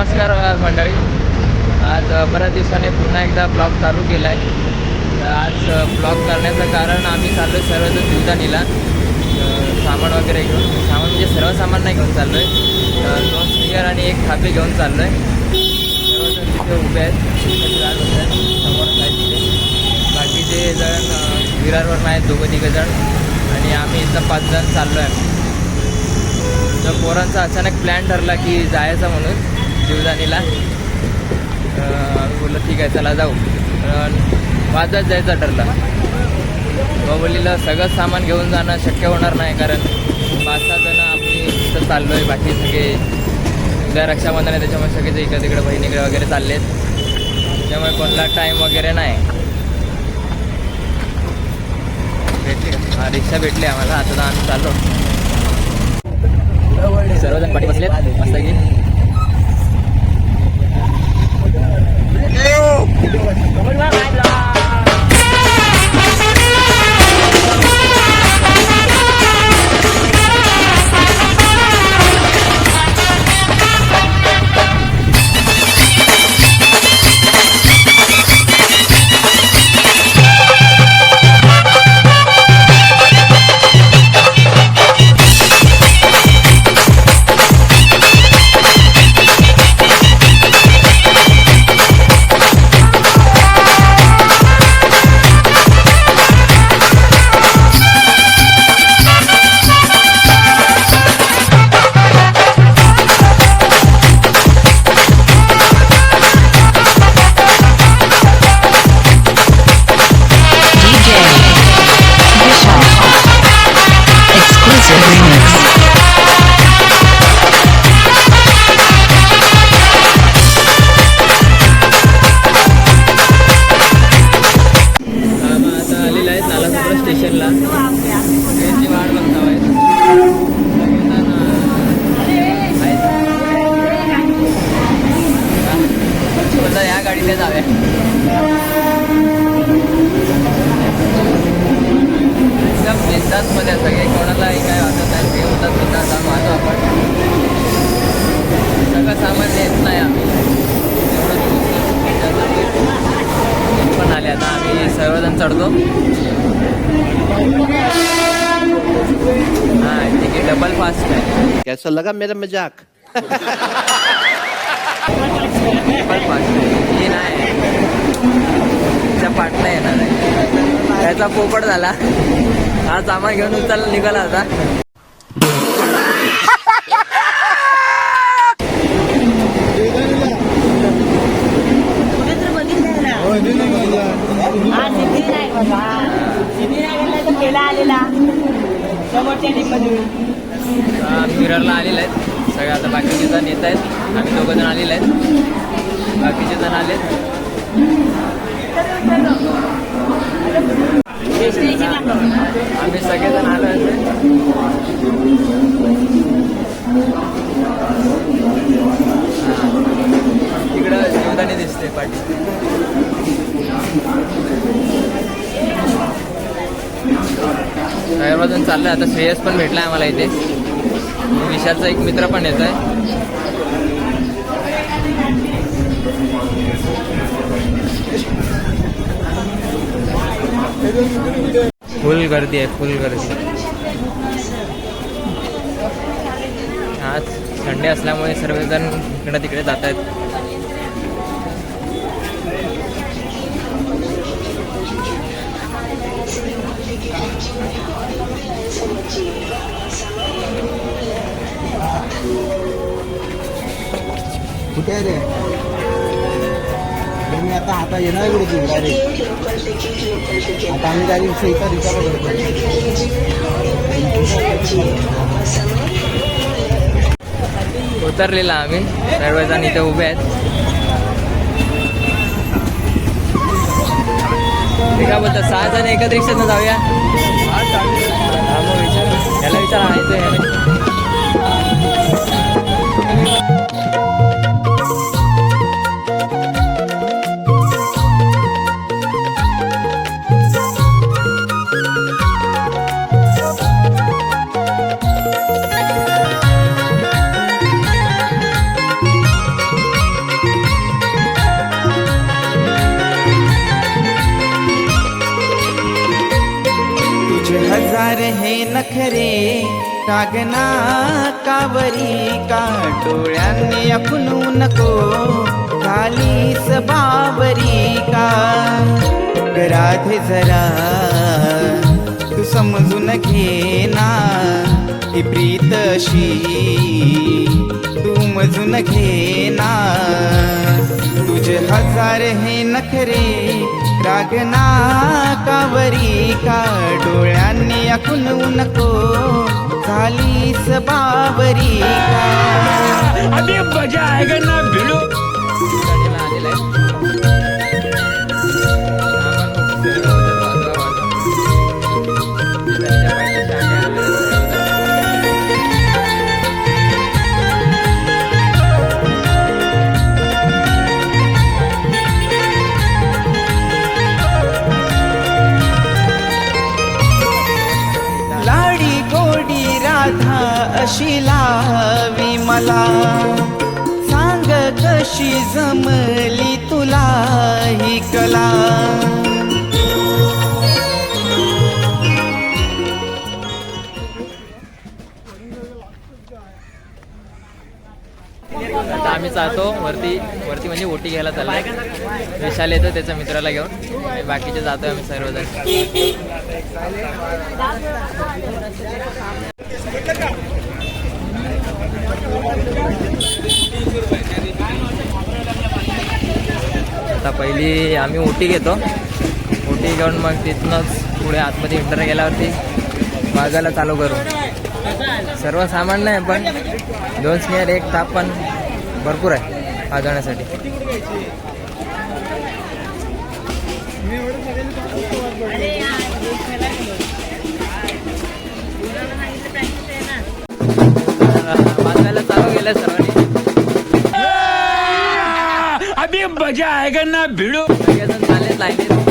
नमस्कार मंडळी. आज बऱ्याच दिवसाने पुन्हा एकदा ब्लॉग चालू केला आहे आज ब्लॉग करण्याचं कारण आम्ही चाललो आहे सर्वजण जण अ, सामान वगैरे घेऊन. सामान म्हणजे सर्व सामान नाही घेऊन चाललो आहे दोन स्पीकर आणि एक थापी घेऊन चाललो आहे सर्वजण तिथे उभे आहेत. समोर बाकीचे जण विरारवर आहेत दोघं तिघं जण. आणि आम्ही इथं पाच जण चाललो आहे तर पोरांचा अचानक प्लॅन ठरला की जायचं म्हणून. दिवसानीला बोललं ठीक आहे चला जाऊ. वाजत जायचं ठरलं. बाहुबलीला सगळं सामान घेऊन जाणं शक्य होणार नाही कारण पाच सहा जण आम्ही इथं चाललो आहे बाकी सगळे उद्या रक्षाबंधन आहे त्याच्यामुळे सगळे इकडे तिकडे बहिणीकडे वगैरे चालले आहेत त्यामुळे कोणला टाईम वगैरे नाही. भेटली का? रिक्षा भेटली आम्हाला. आता तर आम्ही चाललो. सर्वजण पाठी बसलेत. मस्त की Bye bye. आम्ही सर्वजण चढतो. हां तिकीट डबल फास्ट आहे. कैसा लगा मेरा मजाक? डबल फास्ट आहे. ही नाही तिच्या पाटला येणार आहे. त्याचा पोपट झाला. हा सामान घेऊन उचल निघाला होता आज सिद्धी नाही बाबा. सिद्धी नाही तर केला आलेला. समोरच्या टीममधून विरारला आलेले आहेत सगळे आता बाकीचे जण येत आहेत. आम्ही दोघं जण आलेले आहेत. बाकीचे जण आले आम्ही सगळेजण आलो आहेत. तिकडं ठिकाणी दिसते पाठी. वाजून चाललंय आता श्रेयस पण भेटलाय आम्हाला इथे. विशालचा एक मित्र पण येत आहे फुल गर्दी आहे फुल गर्दी. आज संडे असल्यामुळे सर्वजण इकडे तिकडे जात आहेत कुठे आहे रे? अरे मी आता आता येणार आहे कुठे डायरेक्ट आता आम्ही डायरेक्ट एका रिचार्ज करतो उतरलेला आम्ही. सर्वजण इथे उभे आहेत. ते काय बोलतात सहा जण एकच रिक्षातनं जाऊया. याला विचार आणायचं कावरी का डोळ्यांनी आपणू नको. झालीस बावरी का? राधे जरा तू समजून घे ना. ही प्रीत अशी तू मजून घे ना. तुझे हजार हे नखरे रागना कावरी का डोळ्यांनी आखून नको झालीस बावरी का? गाडीला आलेला आहे आता आम्ही जातो वरती वरती म्हणजे ओटी घ्यायला चाललाय. विशाल येतो त्याच्या मित्राला घेऊन. बाकीचे जातो आम्ही सर्वजण. आता पहिली आम्ही ओटी घेतो. ओटी घेऊन मग तिथूनच पुढे आतमध्ये इंटर गेल्यावरती बाजायला चालू करू. सर्व सामान नाही पण. दोन स्नेअर एक ताप पण. भरपूर आहे. वाजवायला चालू केलं सर्वांनी अभी मजा आएगा ना भिड़ो। सगळेजण लाईनीत.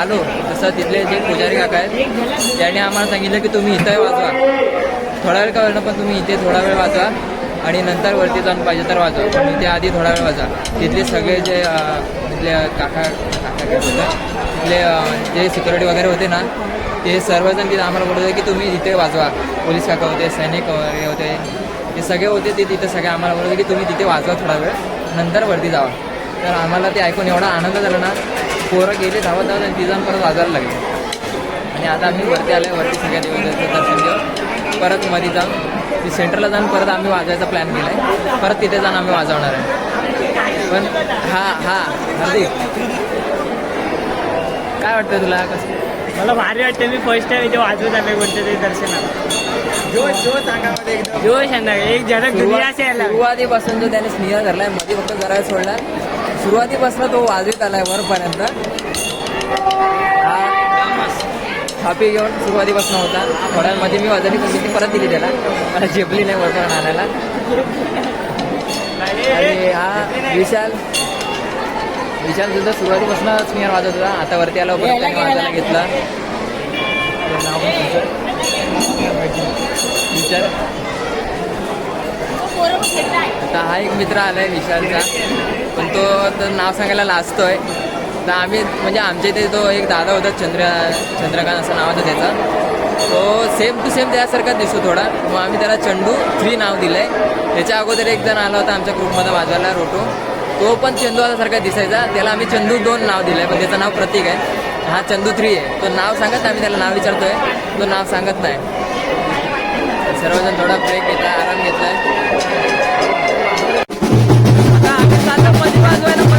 आलो. तसं तिथले जे पुजारी काका आहेत त्यांनी आम्हाला सांगितलं की तुम्ही इथं वाजवा. थोडा वेळ का वेळ पण तुम्ही इथे थोडा वेळ वाजवा आणि नंतर वरती जाऊन पाहिजे तर वाजवा. पण इथे आधी थोडा वेळ वाजवा. तिथले सगळे जे तिथले काका काका काय तिथले जे सिक्युरिटी वगैरे होते ना ते सर्वजण तिथे आम्हाला बोलत होते की तुम्ही इथे वाजवा. पोलीस काका होते सैनिक हो, वगैरे होते ते सगळे होते ते तिथे सगळे आम्हाला बोलत होते की तुम्ही तिथे वाजवा थोडा वेळ नंतर वरती जावा. तर आम्हाला ते ऐकून एवढा आनंद झाला ना पोरं गेले धावत धावत आणि ती जाऊन परत वाजायला लागले. आणि आता आम्ही वरती आलो वरती सगळ्या देवाचं दर्शन घेऊ परत मध्ये जाऊन ती सेंटरला जाऊन परत आम्ही वाजवायचा प्लॅन केला आहे परत तिथे जाऊन आम्ही वाजवणार आहे. पण हा हा हार्दिक काय वाटतं तुला? कसं? मला भारी वाटतं मी फर्स्ट टाइम इथे वाजवत आले कोणत्या तरी दर्शनाला. जोश जोश अंगामध्ये जोश आहे एक झलक दुनिया से अलग सुरुवातीपासून जो त्याने स्नेह धरलायमध्ये फक्त जरा सोडला. सुरुवातीपासून तो वाजवीत आलाय वरपर्यंत. हा. थापी घेऊन सुरुवातीपासून होता. थोड्यामध्ये मी वाजवली पण मी ती परत दिली त्याला. मला झेपली नाही वरपर्यंत आणायला आणि हा विशाल. विशाल सुद्धा सुरुवातीपासूनच मी वाजवत होता. आता वरती आला परत त्याने वाजायला घेतला नाव विचार आता हा एक मित्र आला आहे विशालचा. पण तो तर नाव सांगायला लाजतोय. तर आम्ही म्हणजे आमच्या इथे तो एक दादा होता चंद्र चंद्रकांत असं नाव होतं त्याचं. तो सेम टू सेम त्यासारखा दिसतो थोडा. मग आम्ही त्याला चंडू थ्री नाव दिलं आहे त्याच्या अगोदर एक जण आला होता आमच्या ग्रुपमध्ये वाजवायला रोटो. तो पण चंदू सारखा दिसायचा. त्याला आम्ही चंदू दोन नाव दिलं आहे पण त्याचं नाव प्रतीक आहे. हा चंदू थ्री आहे. तो नाव सांगत आम्ही त्याला नाव विचारतोय. तो नाव सांगत नाही. सर्वजण थोडा ब्रेक घेतला आराम घेतला आहे चाललो मध्ये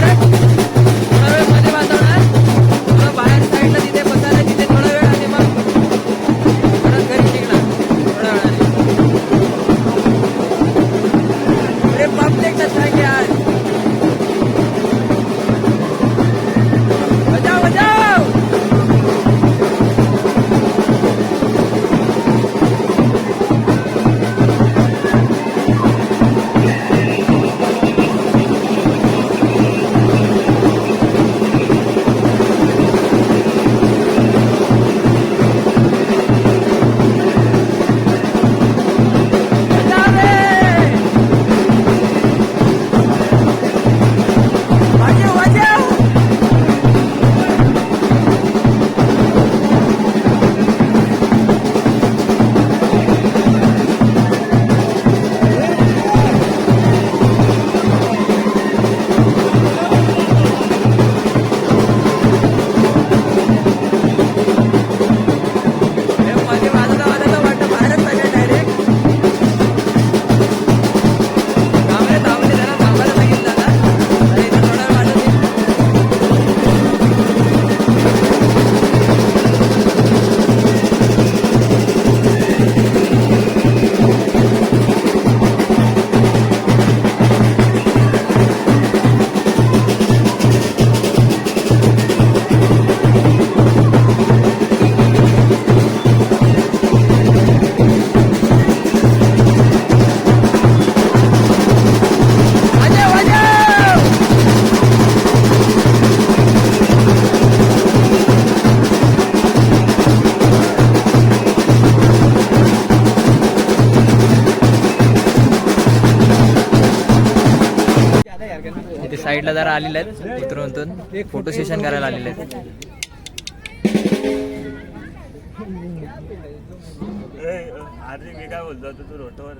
साईडला जरा आलेले आहेत उतरून उतरून फोटो सेशन करायला आलेले आहेत. अरे मी काय बोलतो? आता तू रोटवर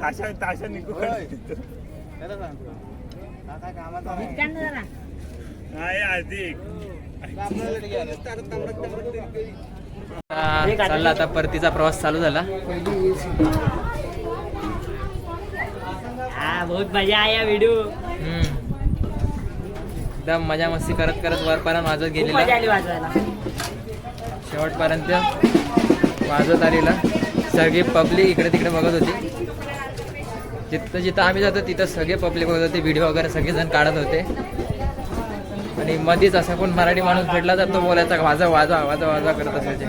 ताशा ताशा निघू नाही हार्दिक. आता चालला आता परतीचा प्रवास चालू झाला. बहुत मजा आया व्हिडिओ. एकदम मजा मस्ती करत करत वरपर्यंत वाजत गेलेला. शेवटपर्यंत वाजत आलेला. सगळी पब्लिक इकडे तिकडे बघत होती. जिथं जिथं आम्ही जातो तिथं सगळे पब्लिक बघत होते. व्हिडिओ वगैरे सगळेजण काढत होते. आणि मध्येच असा कोण मराठी माणूस भेटला तर तो बोलायचा वाजा वाजा वाजा वाजा करत असायचे.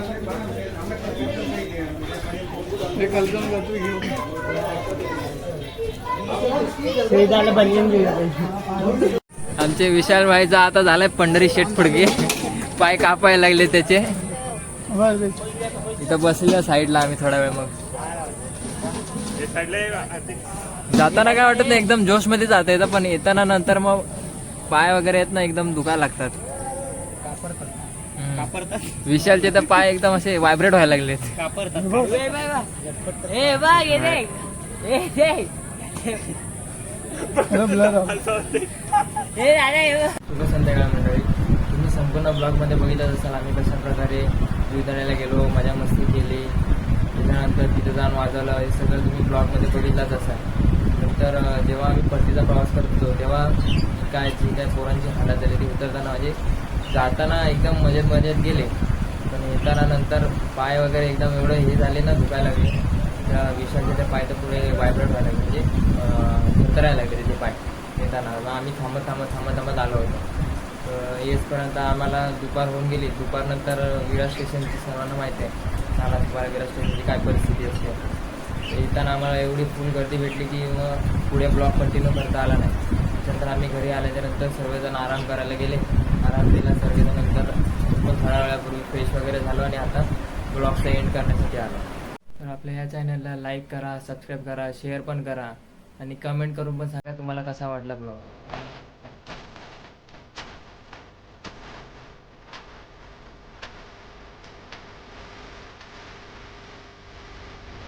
आमचे विशाल भाईचा आता झालाय पंढरी शेट फुडके पाय कापायला लागले त्याचे. इथं बसले साईडला आम्ही थोडा वेळ मग. जाताना काय वाटत नाही एकदम जोशमध्ये जाता येतं पण येताना नंतर मग पाय वगैरे येत ना एकदम दुखा लागतात. विशालचे तर पाय एकदम असे व्हायब्रेट व्हायला लागलेत. कापरतात शुभ संध्याकाळ मंडळी. तुम्ही संपूर्ण ब्लॉगमध्ये बघितलं असाल आम्ही कशा प्रकारे जीवदाण्याला गेलो मजा मस्ती केली. त्याच्यानंतर तिथे जाऊन वाजवलं हे सगळं तुम्ही ब्लॉगमध्ये बघितलंच असाल. नंतर जेव्हा आम्ही परतीचा प्रवास करत होतो तेव्हा काय जी काय पोरांची हालत झाली ती उतरताना म्हणजे जाताना एकदम मजेत मजेत गेले. पण येताना नंतर पाय वगैरे एकदम एवढं हे झाले ना दुखायला लागले. त्या विषाचे ते पाय तर पुढे व्हायब्रेट व्हायला लागले म्हणजे उतरायला लागले ते पाय. येताना मग आम्ही थांबत थांबत थांबत थांबत आलो होतो. तर येसपर्यंत आम्हाला दुपार होऊन गेली. दुपारनंतर विरा स्टेशनची सर्वांना माहिती आहे. नाला दुपार विरा स्टेशनची काय परिस्थिती असते. येताना आम्हाला एवढी फुल गर्दी भेटली की मग पुढे ब्लॉक कंटिन्यू करता आला नाही. त्याच्यानंतर आम्ही घरी आल्याच्यानंतर सर्वजण आराम करायला गेले. आराम केला सर्वजण खूप थोड्या वेळापूर्वी फ्रेश वगैरे झालो आणि आता ब्लॉकचा एंड करण्यासाठी आलो. आपल्या ह्या चॅनलला लाईक करा सबस्क्राईब करा शेअर पण करा आणि कमेंट करून पण सांगा तुम्हाला कसा वाटला ब्लॉग.